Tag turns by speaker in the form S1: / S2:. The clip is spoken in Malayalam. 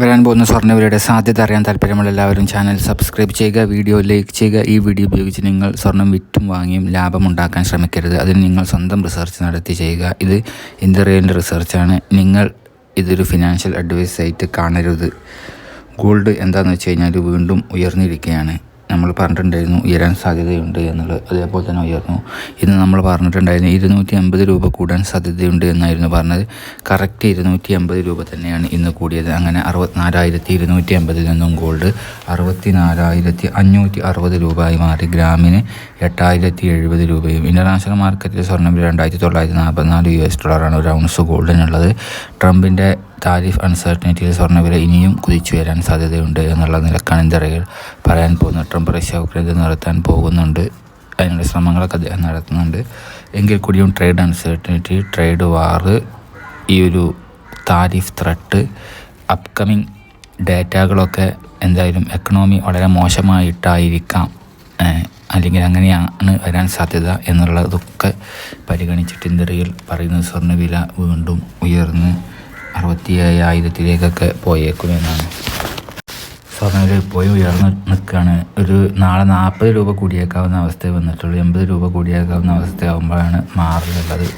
S1: വരാൻ പോകുന്ന സ്വർണവിലയുടെ സാധ്യത അറിയാൻ താല്പര്യമുള്ള എല്ലാവരും ചാനൽ സബ്സ്ക്രൈബ് ചെയ്യുക വീഡിയോ ലൈക്ക് ചെയ്യുക. ഈ വീഡിയോ ഉപയോഗിച്ച് നിങ്ങൾ സ്വർണം വിറ്റും വാങ്ങിയും ലാഭമുണ്ടാക്കാൻ ശ്രമിക്കരുത്. അതിന് നിങ്ങൾ സ്വന്തം റിസർച്ച് നടത്തി ചെയ്യുക. ഇത് ഇന്ത്യറിയലിന്റെ റിസർച്ചാണ് നിങ്ങൾ ഇതൊരു ഫിനാൻഷ്യൽ അഡ്വൈസ് ആയിട്ട് കാണരുത്. ഗോൾഡ് എന്താണെന്ന് വെച്ച് കഴിഞ്ഞാൽ വീണ്ടും ഉയർന്നിരിക്കുകയാണ്. നമ്മൾ പറഞ്ഞിട്ടുണ്ടായിരുന്നു ഉയരാൻ സാധ്യതയുണ്ട് എന്നുള്ളത്. അതേപോലെ തന്നെ ഉയർന്നു. ഇന്ന് നമ്മൾ പറഞ്ഞിട്ടുണ്ടായിരുന്നു ഇരുന്നൂറ്റി അമ്പത് രൂപ കൂടാൻ സാധ്യതയുണ്ട് എന്നായിരുന്നു പറഞ്ഞത്. കറക്റ്റ് ഇരുന്നൂറ്റി അമ്പത് രൂപ തന്നെയാണ് ഇന്ന് കൂടിയത്. അങ്ങനെ അറുപത്തിനാലായിരത്തി ഇരുന്നൂറ്റി അമ്പതിൽ നിന്നും ഗോൾഡ് അറുപത്തി നാലായിരത്തി അഞ്ഞൂറ്റി അറുപത് രൂപയായി മാറി. ഗ്രാമിന് എട്ടായിരത്തി എഴുപത് രൂപയും ഇന്റർനാഷണൽ മാർക്കറ്റിൽ സ്വർണം രണ്ടായിരത്തി തൊള്ളായിരത്തി നാൽപ്പത്തിനാല് യു എസ് ഡോളറാണ് ഒരു ഔൺസ് ഗോൾഡിനുള്ളത് ട്രംപിന്റെ താരിഫ് അൺസർട്ടനിറ്റിയിൽ സ്വർണവില ഇനിയും കുതിച്ചു വരാൻ സാധ്യതയുണ്ട് എന്നുള്ള നിലക്കാണ് ഇന്ത്യ പറയാൻ പോകുന്ന ട്രംപ് റഷ്യ ഉക്രൈൻ നടത്താൻ പോകുന്നുണ്ട്. അതിനുള്ള ശ്രമങ്ങളൊക്കെ അദ്ദേഹം നടത്തുന്നുണ്ട്. എങ്കിൽ കൂടിയും ട്രേഡ് അൺസർട്ടനിറ്റി ട്രേഡ് വാറ് ഈ ഒരു താരിഫ് ത്രട്ട് അപ്കമിങ് ഡേറ്റകളൊക്കെ എന്തായാലും എക്കണോമി വളരെ മോശമായിട്ടായിരിക്കാം. അല്ലെങ്കിൽ അങ്ങനെയാണ് വരാൻ സാധ്യത എന്നുള്ളതൊക്കെ പരിഗണിച്ചിട്ട് ഇന്ത്യയിൽ പറയുന്ന സ്വർണവില വീണ്ടും ഉയർന്ന് അറുപത്തി ഏഴായിരത്തിലേക്കൊക്കെ പോയേക്കുമെന്നാണ് സ്വർണവില ഇപ്പോഴും ഉയർന്ന് നിൽക്കുകയാണ്. ഒരു നാളെ നാൽപ്പത് രൂപ കൂടിയേക്കാവുന്ന അവസ്ഥ വന്നിട്ടുള്ളൂ. എൺപത് രൂപ കൂടിയേക്കാവുന്ന അവസ്ഥയാകുമ്പോഴാണ് മാറിലുള്ളത്.